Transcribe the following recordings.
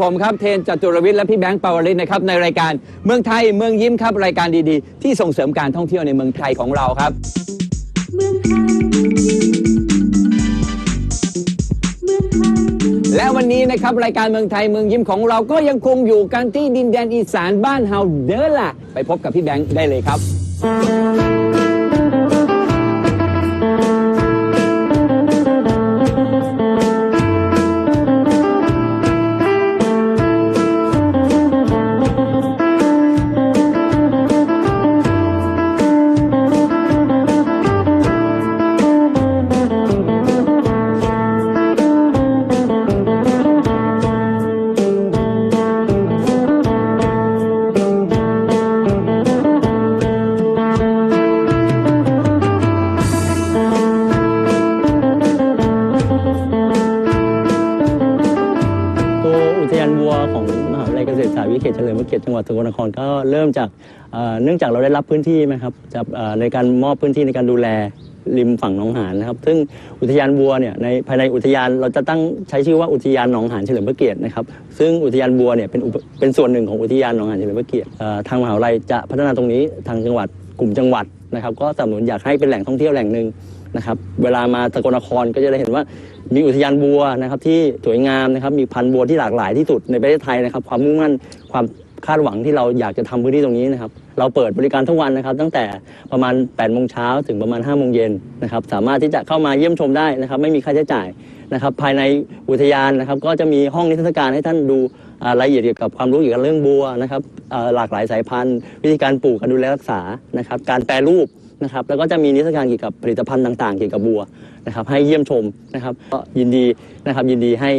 ผมครับเทนจตุรวิทย์และพี่แบงค์ปาวริศนะครับในรายการเมืองไทยเมืองยิ้มครับรายการดีๆ ที่ส่งเสริมการท่องเที่ยวในเมืองไทยของเราครับ เมืองไทยเมืองไทยและวันนี้นะครับรายการเมืองไทยเมืองยิ้มของเราก็ยังคงอยู่กันที่ดินแดนอีสานบ้านเฮาเด้อล่ะ ไปพบกับพี่แบงค์ได้เลยครับ มหาวิทยาลัยเกษตรศาสตร์วิเขตเฉลิมพระเกียรติจังหวัดสกลนครก็เริ่มจากเอ่อเนื่องจากเราได้รับพื้นที่นะครับจากเอ่อในการมอบพื้นที่ในการดูแลริมฝั่งหนองหานนะครับ ซึ่งอุทยานวัวเนี่ยในภายในอุทยานเราจะตั้งใช้ชื่อว่าอุทยานหนองหานเฉลิมพระเกียรตินะครับ ซึ่งอุทยานวัวเนี่ยเป็นอุปเป็นส่วนหนึ่งของอุทยานหนองหานเฉลิมพระเกียรติเอ่อทางมหาวิทยาลัยจะพัฒนาตรงนี้ทางจังหวัด กลุ่มจังหวัดนะครับก็สนับสนุนอยากให้เป็นแหล่งท่องเที่ยวแหล่งหนึ่งนะครับเวลามาสกลนครก็จะได้เห็นว่ามีอุทยานบัวนะครับที่สวยงามนะครับมีพันธุ์บัวที่หลากหลายที่สุดในประเทศไทยนะครับความมุ่งมั่นความ คาดหวังที่เราอยากจะทำพื้นที่ตรงนี้นะครับ เราเปิดบริการทุกวันนะครับ ตั้งแต่ประมาณ8โมงเช้าถึงประมาณ5โมงเย็นนะครับ สามารถที่จะเข้ามาเยี่ยมชมได้นะครับ ไม่มีค่าใช้จ่ายนะครับ ภายในอุทยานนะครับ ก็จะมีห้องนิทรรศการให้ท่านดูรายละเอียดเกี่ยวกับความรู้เกี่ยวกับเรื่องบัวนะครับหลากหลายสายพันธุ์ วิธีการปลูกการดูแลรักษานะครับ การแปรรูปนะครับแล้วก็จะมีนิทรรศการเกี่ยวกับผลิตภัณฑ์ต่างๆ เกี่ยวกับบัวนะครับ ให้เยี่ยมชมนะครับก็ยินดีนะครับยินดีให้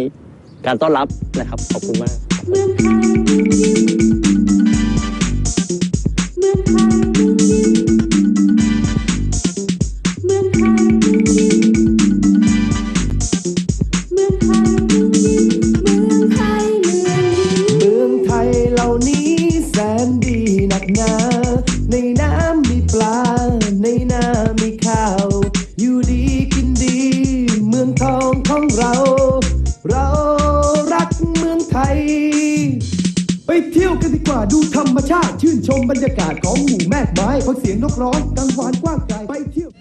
การต้อนรับนะครับขอบคุณมาก ในนามีข้าว อยู่ดีกินดี เมืองทองของเรา เรารักเมืองไทย ไปเที่ยวกันดีกว่าดูธรรมชาติ ชื่นชมบรรยากาศของหมู่แม่กไม้ฟังเสียงนกร้องกลางวานกว้างไกลไปเที่ยว